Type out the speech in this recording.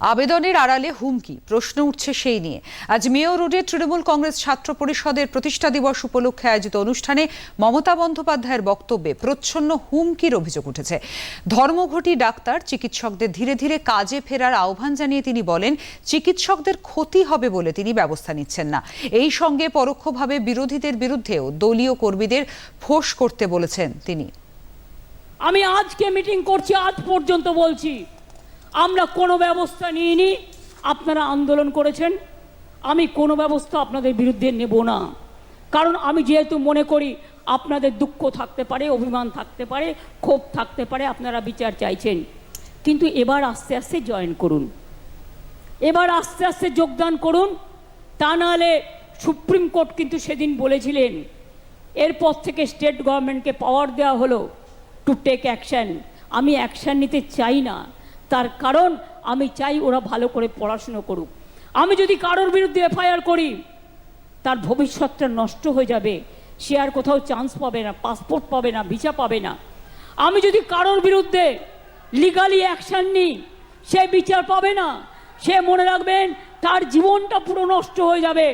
আবেদনের আড়ালে হুমকি, প্রশ্ন উঠছে সেই নিয়ে। আজ মেয়র রোডে তৃণমূল কংগ্রেস ছাত্র পরিষদের প্রতিষ্ঠা দিবস উপলক্ষে আয়োজিত অনুষ্ঠানে মমতা বন্দ্যোপাধ্যায়ের বক্তব্যে প্রচ্ছন্ন হুমকির অভিযোগ উঠেছে। ধর্মঘটি ডাক্তার চিকিৎসকদের ধীরে ধীরে কাজে ফেরার আহ্বান জানিয়ে তিনি বলেন, চিকিৎসকদের ক্ষতি হবে বলে তিনি ব্যবস্থা নিচ্ছেন না। এই সঙ্গে পরোক্ষভাবে বিরোধীদের বিরুদ্ধেও দলীয় কর্মীদের ফোঁস করতে বলেছেন তিনি। আমি আজকে মিটিং করছি, আজ পর্যন্ত বলছি। আমরা কোনো ব্যবস্থা নিইনি। আপনারা আন্দোলন করেছেন। আমি কোনো ব্যবস্থা আপনাদের বিরুদ্ধে নেব না। কারণ আমি যেহেতু মনে করি আপনাদের দুঃখ থাকতে পারে, অভিমান থাকতে পারে, ক্ষোভ থাকতে পারে, আপনারা বিচার চাইছেন। কিন্তু এবার আস্তে আস্তে জয়েন করুন। এবার আস্তে আস্তে যোগদান করুন। তা নাহলে সুপ্রিম কোর্ট কিন্তু সেদিন বলেছিলেন, এরপর থেকে স্টেট গভর্নমেন্টকে পাওয়ার দেওয়া হলো টু টেক অ্যাকশন আমি অ্যাকশন নিতে চাই না। তার কারণ আমি চাই ওরা ভালো করে পড়াশুনো করুক। আমি যদি কারোর বিরুদ্ধে এফআইআর করি, তার ভবিষ্যৎটা নষ্ট হয়ে যাবে। সে আর কোথাও চান্স পাবে না পাসপোর্ট পাবে না ভিসা পাবে না। আমি যদি কারোর বিরুদ্ধে লিগালি অ্যাকশন নিই, সে বিচার পাবে না। সে মনে রাখবেন, তার জীবনটা পুরো নষ্ট হয়ে যাবে।